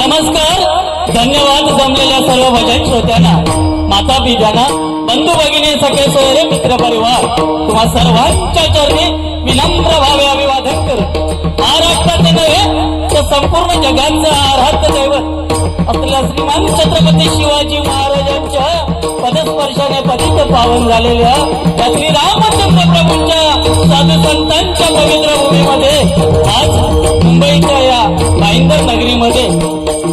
नमस्कार धन्यवाद जमलेल्या सर्व भजन श्रोत्यांना माता पित्यांना बंधू भगिनी सगळे सोयरे मित्र परिवार तुम्हा सर्वांच्या चरणी विनम्र भावे अभिवादन करू महाराष्ट्राचे नव्हे तर संपूर्ण जगाचं आराध्य दैवत आपल्या श्रीमान छत्रपती शिवाजी महाराजांच्या पदस्पर्शाने पतित पावन झालेल्या या श्री रामचंद्र प्रभूंच्या साधू संतांच्या पवित्र भूमीमध्ये आज मुंबईच्या या भाईंदर नगरीमध्ये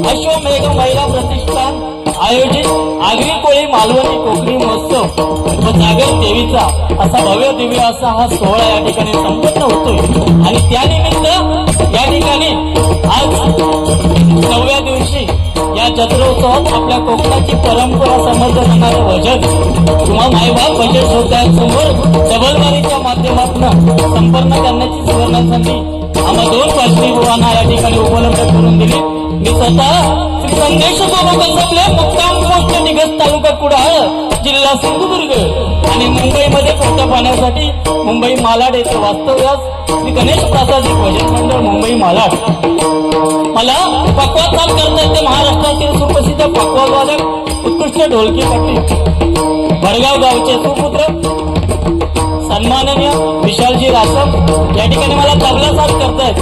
अश्वमेघ महिला प्रतिष्ठान आयोजित आगरी कोळी मालवणी कोकणी महोत्सव व जागर देवीचा असा भव्य दिव्य असा हा सोहळा या ठिकाणी संपन्न होतोय. आणि त्यानिमित्त या ठिकाणी नवव्या दिवशी या जत्रोत्सवात आपल्या कोकणाची परंपरा समर्थ येणारं भजन किंवा मायबाप भजन श्रोत्यांसमोर डबलवारीच्या माध्यमातून संपन्न करण्याची सुवर्ण संधी आम्हा दोन वाजवी बुवांना या ठिकाणी उपलब्ध करून दिली. मी स्वतः संदेश बाबा कसबले मुक्काम पोस्ट निगस तालुका कुडाळ जिल्हा सिंधुदुर्ग आणि मुंबईमध्ये पोटा पाहण्यासाठी मुंबई मालाड येथे वास्तव्यास श्री गणेश प्रासादिक भजन मंडळ मुंबई मालाड. पक्वाद महाराष्ट्रातील सुप्रसिद्ध पक्वाद वादक उत्कृष्ट ढोलकीपट्टी भडगाव गावचे सुपुत्र सन्माननीय विशालजी रासम या ठिकाणी मला तबला साथ करतायत.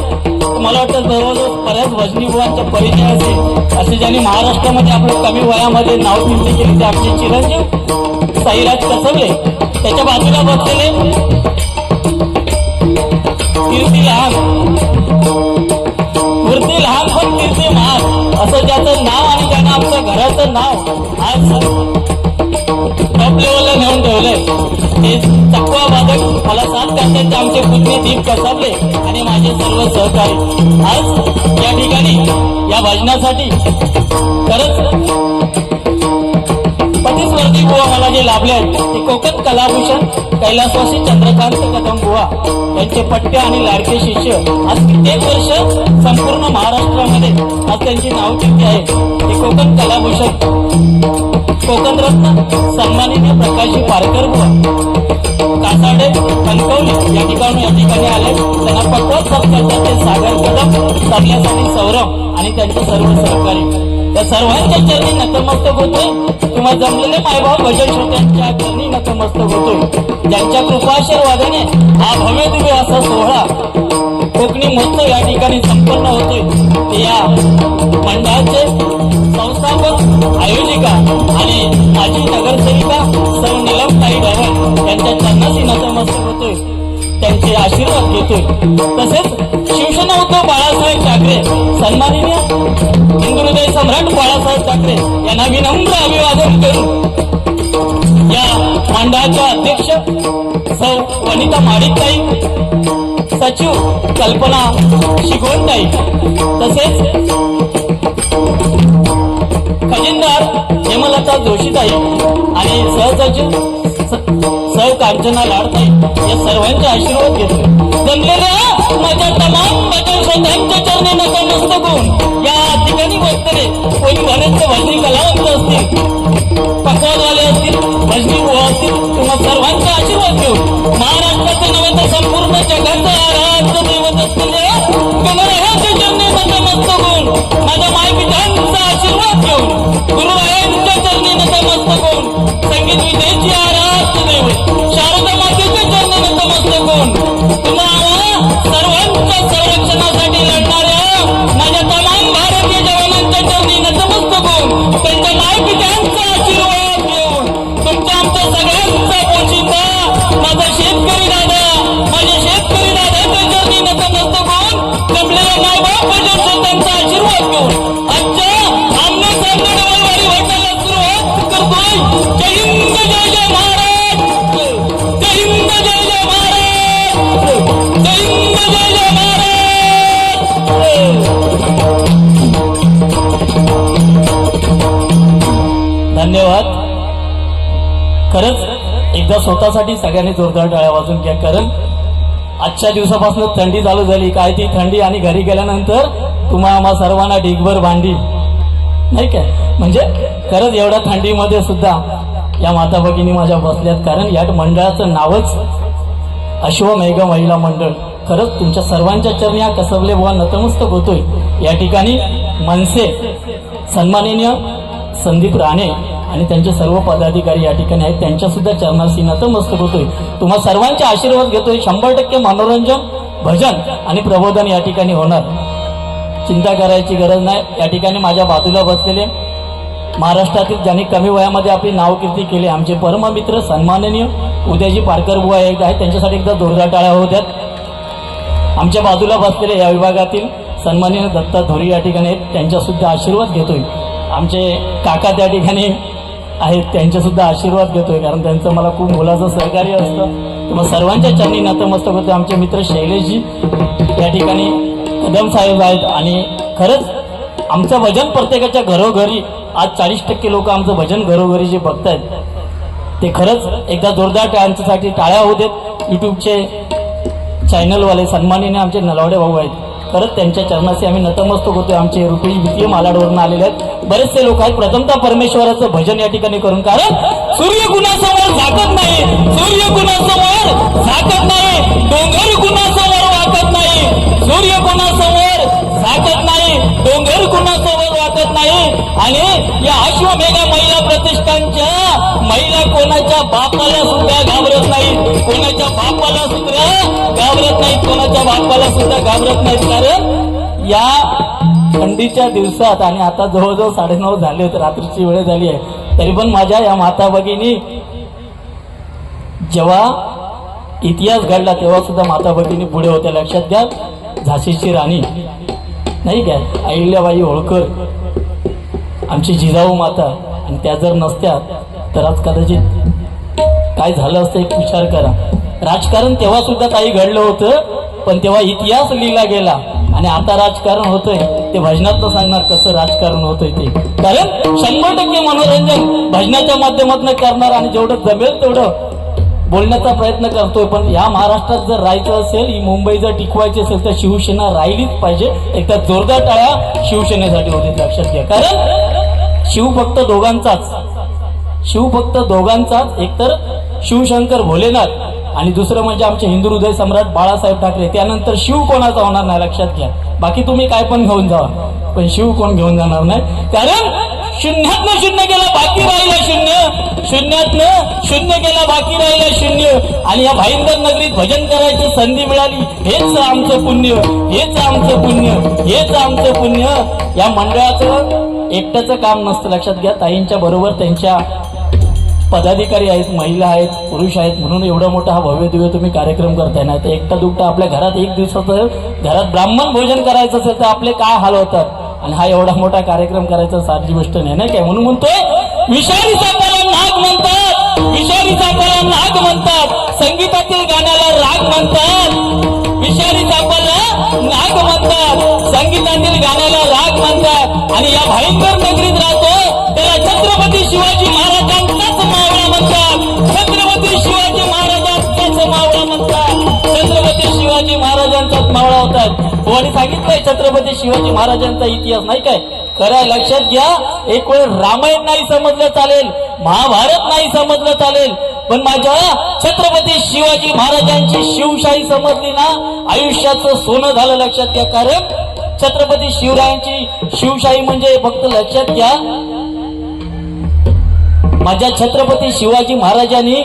मला वाटतं जवळजवळ बऱ्याच भजनी बुवांचा परिचय असेल असे ज्यांनी महाराष्ट्रामध्ये आपलं कमी वयामध्ये नाव निर्मिती केली ते आमचे चिरंजीव साईराज कसबले त्याच्या बाजूला बसलेले कीर्ती लहान मूर्ती लहान पण कीर्ती महान असं त्याचं नाव आणि त्यानं आमचं घराचं नाव आज टॉप लेवलला नेऊन ठेवलंय. ते चकवा वादक मला साथ करतात ते आमचे पुतणे दीप कसाबले आणि माझे सर्व सहकारी. आज या ठिकाणी या भजनासाठी खरंच प्रतिस्पर्धी बुवा मला जे लाभले आहेत. ते कोकण कलाभूषण कैलासवासी चंद्रकांत कदम बुवा. यांचे पट्टे आणि लाडके शिष्य. आज कित्येक वर्ष संपूर्ण महाराष्ट्रामध्ये आज त्यांची नाव किती आहे. ते कोकण कलाभूषण. कोकण रत्न सन्माननीय प्रकाशी पारकर बुवा. कासाडे कणकवली या ठिकाणी या ठिकाणी आले. त्यांना पटवत सत्कारतात ते सागर कदम करण्यासाठी सौरभ आणि त्यांचे सर्व सहकारी. त्या सर्वांच्या चरणी नतमस्तक होतोय. किंवा जमलेले मायबाप भजन श्रोत्यांच्या चरणी नतमस्तक होतोय. ज्यांच्या कृपाशीर्वादाने हा भव्य दिव्य असा सोहळा कोकणी महोत्सव या ठिकाणी संपन्न होतोय. ते या मंडळाचे संस्थापक आयोजिका आणि माजी नगरसेविका सौ नीलमताई ढवण यांच्या चरणाशी नतमस्तक होतोय. त्यांचे आशीर्वाद घेतोय. तसेच शिवसेना उद्धव बाळासाहेब ठाकरे सन्माननीय हिंदुहृदय सम्राट बाळासाहेब ठाकरे यांना विनम्र अभिवादन करू या मंडळाच्या अध्यक्ष सौ वनिता माडिकताई सचिव कल्पना शिगवणताई तसेच खजिनदार हेमलता जोशीताई आणि सहसचिव सौ कांचना लाडते या सर्वांचे आशीर्वाद घेतो जमलेल्या माझ्या तमाम माझ्या श्रोत्यांच्या चरणी नका मस्त गुण या ठिकाणी बसतले कोणी भरतचे भजनी कलावंत असतील पकवानवाले असतील भजनी बुवा असतील तुम्हा सर्वांचे आशीर्वाद घेऊ महाराष्ट्राचे नव्हे तर संपूर्ण जगाचं आराध्य दैवत असलेले गणरायाच्या चरणी नका मस्त गुण माझ्या मायपित्यांचा आशीर्वाद घेऊन गुरुरायांच्या चरणी नका मस्त गुण संगीत विजयची आराध्य 我撞死了我 धन्यवाद. खरंच एकदा स्वतःसाठी सगळ्यांनी जोरदार टाळ्या वाजून घ्या. कारण आजच्या दिवसापासून थंडी चालू झाली. काय ती थंडी आणि घरी गेल्यानंतर तुम्हा आम्हा सर्वांना ढिगभर भांडी. नाही काय म्हणजे खरंच एवढ्या थंडीमध्ये सुद्धा या माता भगिनी माझ्या बसल्यात. कारण या मंडळाचं नावच अश्वमेघ महिला मंडळ. खरंच तुमच्या सर्वांच्या चरणी हा कसबले बुवा नतमस्तक होतोय. या ठिकाणी मनसे सन्माननीय संदीप राणे आणि त्यांचे सर्व पदाधिकारी या ठिकाणी आहेत. त्यांच्यासुद्धा चरणाशी नतमस्तक होतोय. तुम्हा सर्वांचे आशीर्वाद घेतोय. शंभर टक्के मनोरंजन भजन आणि प्रबोधन या ठिकाणी होणार. चिंता करायची गरज नाही. या ठिकाणी माझ्या बाजूला बसलेले महाराष्ट्रातील ज्यांनी कमी वयामध्ये आपली नावकीर्ती केली आमचे परममित्र सन्माननीय उदयजी पारकर बुवा एक आहेत. त्यांच्यासाठी एकदा जोरदार टाळ्या होत्यात आमच्या बाजूला बसलेले या विभागातील सन्माननीय दत्ता धोरी या ठिकाणी आहेत. त्यांच्यासुद्धा आशीर्वाद घेतोय. आमचे काका त्या ठिकाणी आहेत त्यांच्यासुद्धा आशीर्वाद घेतोय कारण त्यांचं मला खूप मुलाचं सहकार्य असतं. मग सर्वांच्या चरणी नतमस्तक होते आमचे मित्र शैलेशजी. या ठिकाणी कदम साहेब आहेत आणि खरंच आमचं भजन प्रत्येकाच्या घरोघरी आज चाळीस टक्के लोक आमचं भजन घरोघरी जे बघतायत ते खरंच एकदा जोरदार त्यांच्यासाठी टाळ्या होत आहेत यूट्यूबचे चॅनलवाले सन्मानीने आमचे नलावडे भाऊ आहेत. खरंच त्यांच्या चरणाशी आम्ही नतमस्तक होतो. आमचे रुपेश भीतीय मालाडवरून आलेले आहेत. बरेचसे लोक आहेत. प्रथमता परमेश्वराचं भजन या ठिकाणी करून कारण सूर्य गुणासमोर झाकत नाही. सूर्य गुणासमोर झाकत नाही. डोंगर गुणासमोर वाकत नाही. सूर्य गुणासमोर झाकत नाही. डोंगर कुणासोबत वाटत नाही. आणि या अश्वमेघा महिला प्रतिष्ठानच्या महिला कोणाच्या बापाला सुद्धा घाबरत नाही. कोणाच्या बापाला सुद्धा घाबरत नाही. कोणाच्या बापाला सुद्धा घाबरत नाहीत कारण या थंडीच्या दिवसात आणि आता जवळजवळ साडेनऊ झाले होते रात्रीची वेळ झाली आहे. तरी पण माझ्या या माता भगिनी जेव्हा इतिहास घडला तेव्हा सुद्धा माता भगिनी पुढे होत्या. लक्षात घ्या झाशीची राणी. नाही काय अहिल्याबाई होळकर. आमची जिजाऊ माता आणि त्या जर नसत्या तर आज कदाचित काय झालं असतं एक विचार करा. राजकारण तेव्हा सुद्धा काही घडलं होतं पण तेव्हा इतिहास लिहिला गेला. आणि आता राजकारण होतंय ते भजनात सांगणार कसं राजकारण होतंय ते. कारण शंभर टक्के मनोरंजन भजनाच्या माध्यमातून करणार आणि जेवढं जमेल तेवढं बोलण्याचा प्रयत्न करतोय पण या महाराष्ट्रात जर राहायचं असेल ही मुंबई जर टिकवायची असेल तर शिवसेना राहिलीच पाहिजे. एकदा जोरदार टाळ्या शिवसेनेसाठी होते लक्षात घ्या. कारण शिव फक्त दोघांचाच. शिव फक्त दोघांचाच. एकतर शिवशंकर भोलेनाथ आणि दुसरं म्हणजे आमचे हिंदू हृदय सम्राट बाळासाहेब ठाकरे. त्यानंतर शिव कोणाचा होणार नाही लक्षात घ्या. बाकी तुम्ही काय पण घेऊन जावा. पण शिव कोण घेऊन जाणार नाही? कारण शून्यातनं शून्य केला बाकी राहिला शून्य. शून्यातनं शून्य केला बाकी राहिला शून्य. आणि या भाईंदर नगरीत भजन करायची संधी मिळाली. हेच आमचं पुण्य हेच आमचं पुण्य हेच आमचं पुण्य. या मंडळाचं एकट्याचं काम नसतं. लक्षात घ्या ताईंच्या बरोबर त्यांच्या पदाधिकारी आहेत महिला आहेत पुरुष आहेत. म्हणून एवढा मोठा हा भव्य दिव्य तुम्ही कार्यक्रम करताय ना तर एकटा दुकटा आपल्या घरात एक दिवसाचं घरात ब्राह्मण भोजन करायचं असेल तर आपले काय हाल होतात? आणि हा एवढा मोठा कार्यक्रम करायचा साधी गोष्ट नाही ना काय? म्हणून म्हणतोय विषारी सापाला नाग म्हणतात. विषारी सापाला नाग म्हणतात. संगीतातील गाण्याला राग म्हणतात. विषारी सापाला नाग म्हणतात. संगीतातील गाण्याला राग म्हणतात. आणि या भयंकर नगरीत राहतो त्याला छत्रपती शिवाजी महाराजांचाच मावळा होतात. हो, कोणी सांगितलंय छत्रपती शिवाजी महाराजांचा इतिहास नाही काय? खरं लक्षात घ्या एक वेळ रामायण नाही समजलं चालेल महाभारत नाही समजलं चालेल पण माझ्या छत्रपती शिवाजी महाराजांची शिवशाही समजली ना आयुष्याचं सोनं झालं लक्षात घ्या कारण छत्रपती शिवरायांची शिवशाही म्हणजे फक्त लक्षात घ्या माझ्या छत्रपती शिवाजी महाराजांनी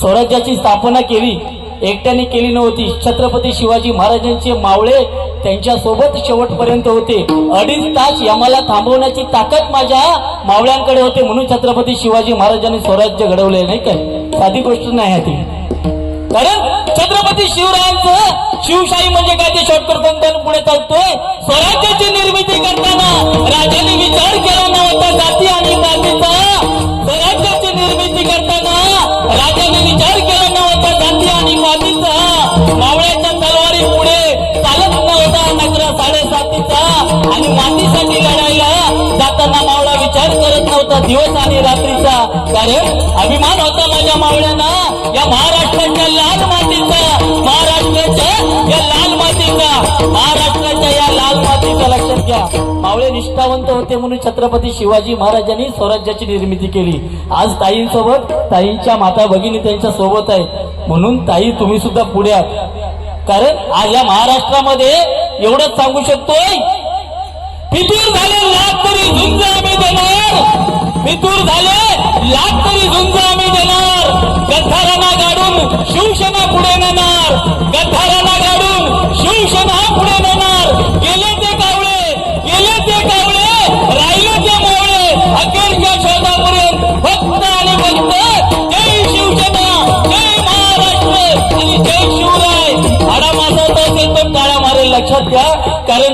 स्वराज्याची स्थापना केली. एकट्याने केली नव्हती. छत्रपती शिवाजी महाराजांचे मावळे त्यांच्यासोबत शेवटपर्यंत होते. अडीच तास यमाला थांबवण्याची ताकद माझ्या मावळ्यांकडे होते म्हणून छत्रपती शिवाजी महाराजांनी स्वराज्य घडवले नाही काय साधी गोष्ट नाही आहे ती. कारण छत्रपती शिवरायांचं शिवशाही म्हणजे काय ते शॉर्टकट पुढे चालतोय. स्वराज्याची निर्मिती करताना राजाने विचार केला नव्हता जाती आणि जातीचा. स्वराज्याची निर्मिती करताना राजाने विचार जाती आणि मातीचा मावळ्याच्या तलवारी पुढे चालत नव्हता नगर साडेसातीचा. आणि मातीसाठी लढायला जाताना मावळा विचार करत नव्हता दिवस आणि रात्रीचा. कारण अभिमान होता माझ्या मावळ्यांना या महाराष्ट्राच्या लाल मातीचा. महाराष्ट्राच्या या लाल मातीचा. महाराष्ट्राच्या या लाल मातीचा लक्षात घ्या. मावळे निष्ठावंत होते म्हणून छत्रपती शिवाजी महाराजांनी स्वराज्याची निर्मिती केली. आज ताईंसोबत ताईंच्या माता भगिनी त्यांच्यासोबत आहेत. म्हणून ताई तुम्ही सुद्धा पुढे आहात कारण आज या महाराष्ट्रामध्ये एवढंच सांगू शकतोय फितूर झाले लाख तरी झुंज आम्ही देणार. फितूर झाले लाख तरी झुंज आम्ही देणार. गद्दारांना गाडून शिवसेना पुढे नेणार. गद्दारांना गाडून शिवसेना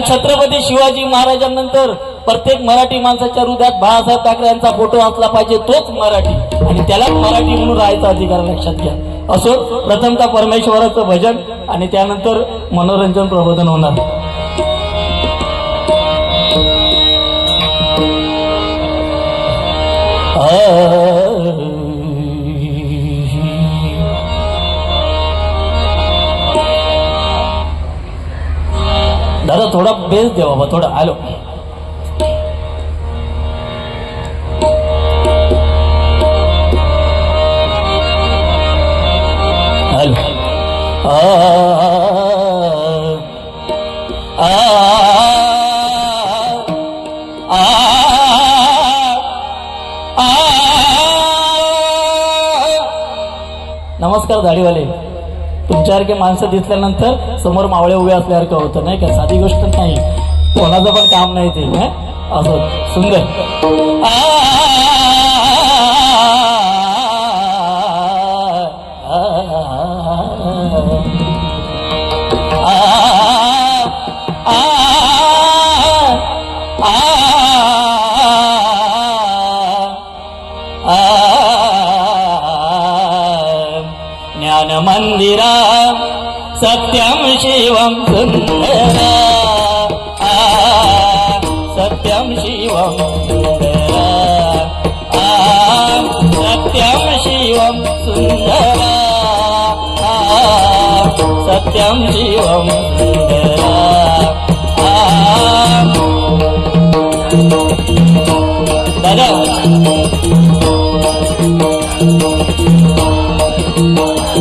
छत्रपती शिवाजी महाराजांनंतर प्रत्येक मराठी माणसाच्या हृदयात बाळासाहेब ठाकरे यांचा फोटो असला पाहिजे तोच मराठी. आणि त्यालाच मराठी म्हणून राहायचा अधिकार लक्षात घ्या. असो प्रथमतः परमेश्वराचं भजन आणि त्यानंतर मनोरंजन प्रबोधन होणार. Oh दादा थोडा बेस दे बाबा थोडा हॅलो हॅलो नमस्कार दाढीवाले तुमच्यासारखे माणसं दिसल्यानंतर समोर मावळे उभे असल्यासारखं होतं नाही का साधी गोष्ट नाही कोणाचं पण काम नाही ते असं सुंदर आ, आ, आ, आ, आ, ज्ञान मंदिरा सत्यम शिवम सुंदरा आ, सत्यम शिवम सुंदरा आ, सत्यम शिवम सुंदरा आ, सत्यम「あ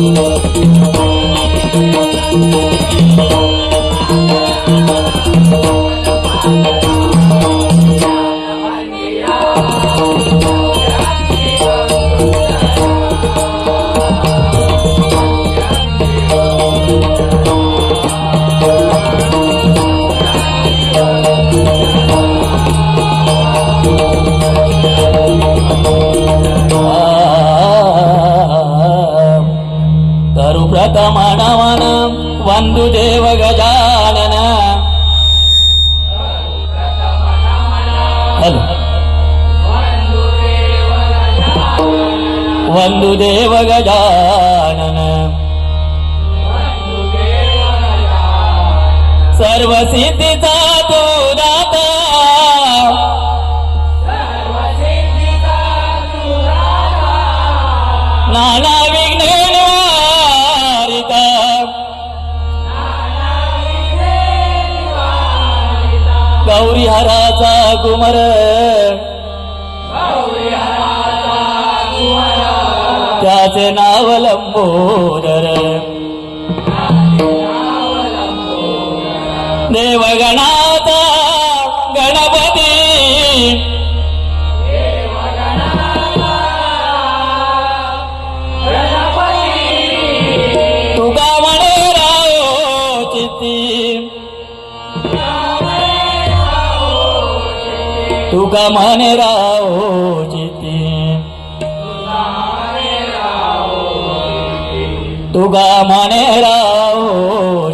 っ!」हराचा कुमर त्याचे नाव लंबोदर. तुका म्हणे राव जिती. तुका म्हणे राव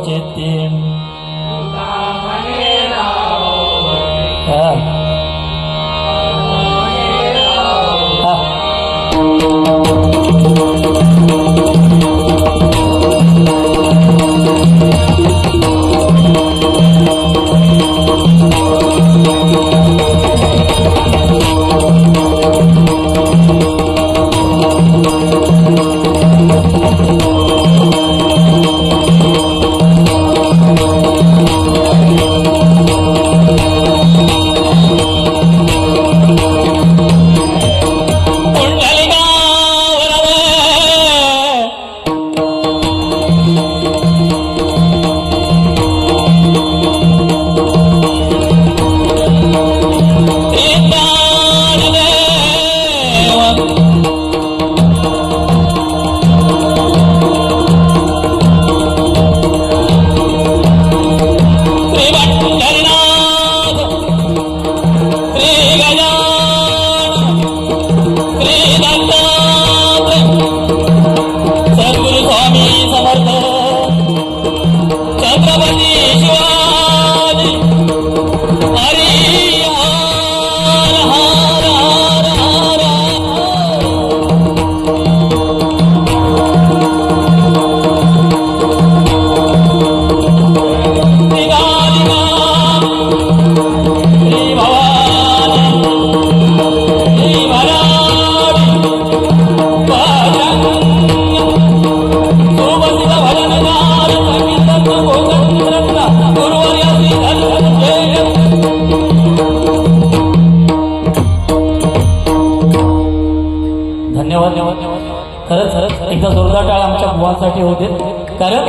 कारण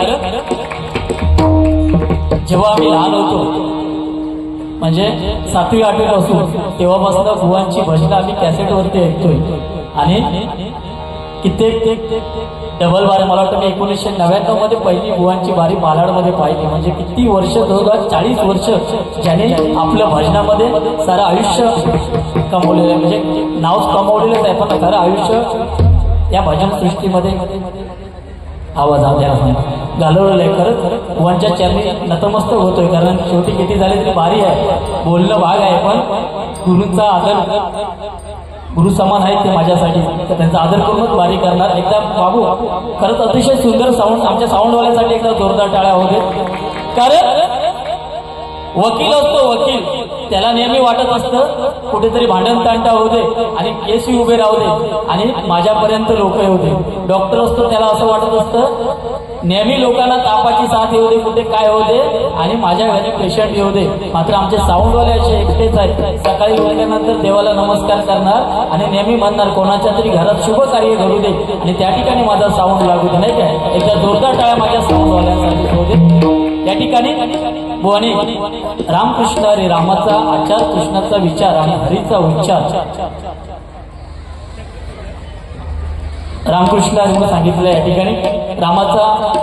जेव्हा आम्ही लहान होतो म्हणजे सातवी आठवी पासून तेव्हापासून गुवांची भजनं आम्ही कॅसेटवरती ऐकतोय. आणि कित्येक डबल बार मला वाटतं मी एकोणीसशे नव्याण्णवमध्ये पहिली बुवांची बारी मालाडमध्ये पाहिली. म्हणजे किती वर्ष जवळजवळ चाळीस वर्ष ज्याने आपल्या भजनामध्ये सारं आयुष्य कमवलेलं आहे. म्हणजे नाव कमवलेलंच आहे पण खरं आयुष्य या भजन सृष्टीमध्ये आवाज द्या घालवलेलं आहे खरंच. बुवांच्या चरणी नतमस्तक होतोय कारण शेवटी किती झाले तरी भारी आहे. बोलणं भाग आहे पण गुरूंचा आदर गुरु समान आहेत ते माझ्यासाठी. तर त्यांचा आदर करूनच भारी करणार. एकदा बाबू खरंच अतिशय सुंदर साऊंड आमच्या साऊंडवाल्यासाठी एकदा जोरदार टाळ्या होते कारण वकील असतो वकील. त्याला नेहमी वाटत असतं कुठेतरी भांडण तांडा होऊ दे आणि केसही उभे राहू दे आणि माझ्यापर्यंत लोक येऊ दे. डॉक्टर असतो त्याला असं वाटत असतं नेहमी लोकांना तापाची साथ येऊ दे कुठे काय होऊ दे आणि माझ्या घरी पेशंट येऊ दे. मात्र आमचे साऊंडवाले असे एकटेच आहेत. सकाळी उठल्यानंतर देवाला नमस्कार करणार आणि नेहमी म्हणणार कोणाच्या तरी घरात शुभ कार्य घडू दे आणि त्या ठिकाणी माझा साऊंड लागू दे. नाही काय एकदा जोरदार टाळ्या माझ्या साऊंडवाल्यांसाठी होऊ दे. या ठिकाणी बुवाने रामकृष्ण अरे रामाचा आचार कृष्णाचा विचार आणि हरीचा उच्चार. रामकृष्ण हरीने सांगितलं या ठिकाणी. रामाचा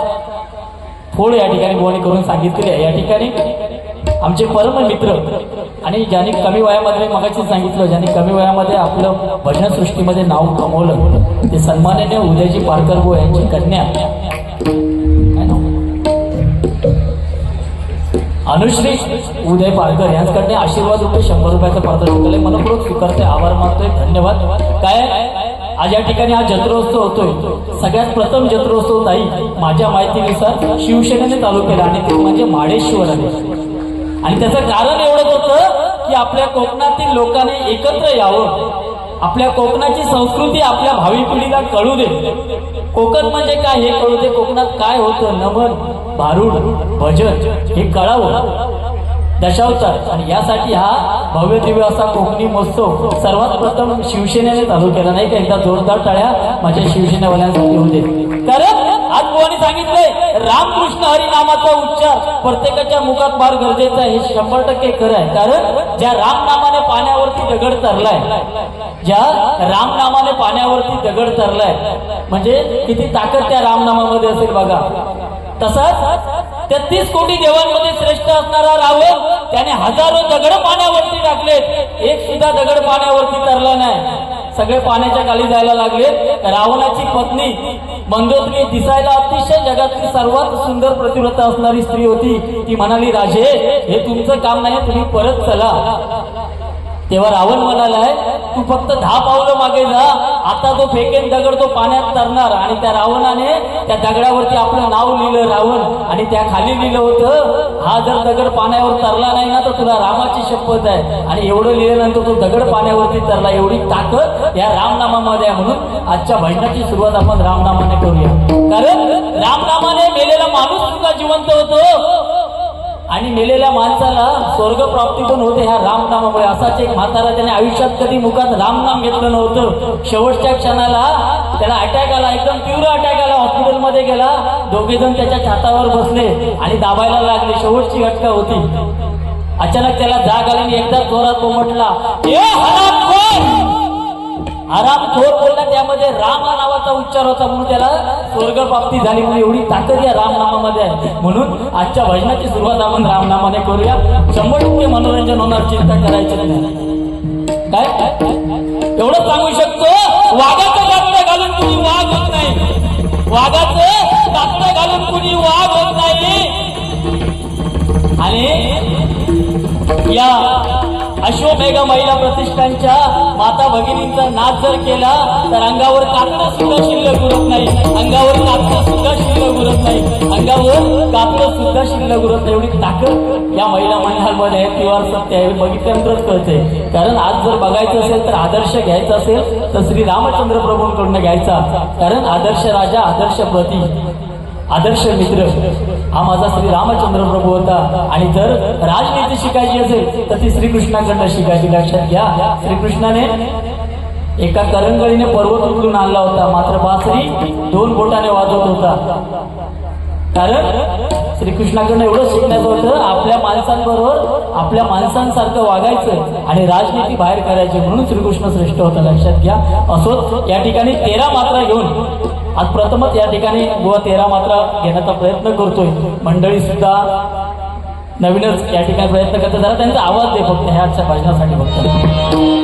फोड या ठिकाणी बुवाने करून सांगितले आहे. या ठिकाणी आमचे परम मित्र आणि ज्यांनी कमी वयामध्ये मगाशी सांगितलं ज्यांनी कमी वयामध्ये आपलं भजनसृष्टीमध्ये नाव कमवलं ते सन्माननीय उदयजी पारकर गो यांची कन्या. अनुश्री उदय पारकर यांच्याकडे आशीर्वाद रुपये शंभर रुपयाचं पारितोषिक केलंय मनपूर्वक स्वीकारते आभार मानतोय धन्यवाद. काय आज या ठिकाणी हा जत्रोत्सव होतोय. सगळ्यात प्रथम जत्रोत्सव ताई माझ्या माहितीनुसार शिवसेनेने चालू केला आणि ते म्हणजे माडेश्वर आहे. आणि त्याचं कारण एवढंच होतं की आपल्या कोकणातील लोकांनी एकत्र यावं. आपल्या कोकणाची संस्कृती आपल्या भावी पिढीला कळू दे. कोकण म्हणजे काय हे कळू दे. कोकणात काय होतं? नमन भारूड भजन हे कळावं. दशावतार. आणि यासाठी हा भव्य दिव्य असा कोकणी महोत्सव सर्वात प्रथम शिवसेनेने चालू केला. नाही का? एकदा जोरदार टाळ्या माझ्या शिवसेनेवाल्यांसाठी होते कारण आज बुवानी सांगितलंय रामकृष्ण हरी नामाचा उच्चार प्रत्येकाच्या मुखात फार गरजेचा हे शंभर टक्के खरं आहे. कारण ज्या रामनामाने पाण्यावरती दगड तरलाय ज्या रामनामाने पाण्यावरती दगड तरलाय म्हणजे किती ताकद त्या रामनामामध्ये असेल बघा. तसंच तीस कोटी देवांमध्ये श्रेष्ठ असणारा रावण त्याने हजारो दगड पाण्यावरती टाकलेत. एक सुद्धा दगड पाण्यावरती तरला नाही. सगळे पाण्याच्या खाली जायला लागले. रावणाची पत्नी मंदोदरी दिसायला अतिशय जगातली सर्वात सुंदर प्रतिव्रता असणारी स्त्री होती. ती म्हणाली राजे हे तुमचं काम नाही तुम्ही परत चला. तेव्हा रावण म्हणालाय तू फक्त दहा पावलं मागे जा. आता तो फेकेन दगड तो पाण्यात तरणार. आणि त्या रावणाने त्या दगडावरती आपलं नाव लिहिलं रावण. आणि त्या खाली लिहिलं होतं हा जर दगड पाण्यावर तरला नाही ना तर तुला रामाची शपथ आहे. आणि एवढं लिहिल्यानंतर तो दगड पाण्यावरती तरला. एवढी ताकद या रामनामामध्ये आहे म्हणून आजच्या भजनाची सुरुवात आपण रामनामाने करूया. कारण रामनामाने मेलेला माणूस सुद्धा जिवंत होतो. आणि नेलेल्या माणसाला स्वर्ग प्राप्ती पण होते ह्या रामनामामुळे. असाच एक म्हातारा त्याने आयुष्यात कधी मुखात रामनाम घेतलं नव्हतं. शेवटच्या क्षणाला त्याला अटॅक आला एकदम तीव्र अटॅक आला हॉस्पिटलमध्ये गेला. दोघे जण त्याच्या छातावर बसले आणि दाबायला लागले. शेवटची घटका होती. अचानक त्याला जाग आली आणि एकदा जोरात तो थोर बोलला त्यामध्ये राम हा नावाचा उच्चार होता म्हणून त्याला स्वर्ग प्राप्ती झाली म्हणून एवढी ताकद या रामनामामध्ये आहे. म्हणून आजच्या भजनाची सुरुवात आपण रामनामाने करूया. शंभर टक्के मनोरंजन होणार चिंता करायची नाही. काय? एवढं सांगू शकतो? वाघाचं दात्र घालून कुणी वाघ होत नाही. वाघाचं दात्र घालून कुणी वाघ होत नाही. आणि या अश्वमेघ महिला प्रतिष्ठानच्या माता भगिनींचा नाच जर केला तर अंगावर कापडा सुद्धा शिल्लक उरत नाही. अंगावर कातडं सुद्धा शिल्लक उरत नाही. अंगावर कातडं सुद्धा शिल्लक उरत नाही. एवढी ताकद या महिला मंडळामध्ये आहे. तिवार सत्य आहे बघितल्यानंतरच कळते कारण आज जर बघायचं असेल तर आदर्श घ्यायचा असेल तर श्री रामचंद्र प्रभूंकडून घ्यायचा. कारण आदर्श राजा आदर्श प्रती आदर्श मित्र. हा माझा श्री रामचंद्र प्रभू होता. आणि जर राजनीती शिकायची असेल तर ती श्रीकृष्णाकडनं शिकायची लक्षात घ्या. श्रीकृष्णाने एका करंगळीने पर्वत उचलून आणला होता. मात्र बासरी दोन बोटाने वाजवत होता. कारण श्रीकृष्णाकडनं एवढं शिकण्याचं होतं आपल्या माणसांबरोबर आपल्या माणसांसारखं वागायचं आणि राजनीती बाहेर करायची म्हणून श्रीकृष्ण श्रेष्ठ होता. लक्षात घ्या. असोच या ठिकाणी तेरा मात्रा घेऊन आज प्रथमच या ठिकाणी गोवा तेरा मात्रा घेण्याचा प्रयत्न करतोय. मंडळी सुद्धा नवीनच या ठिकाणी प्रयत्न करतात. जरा त्यांचा आवाज दे फक्त ह्या आजच्या फक्त.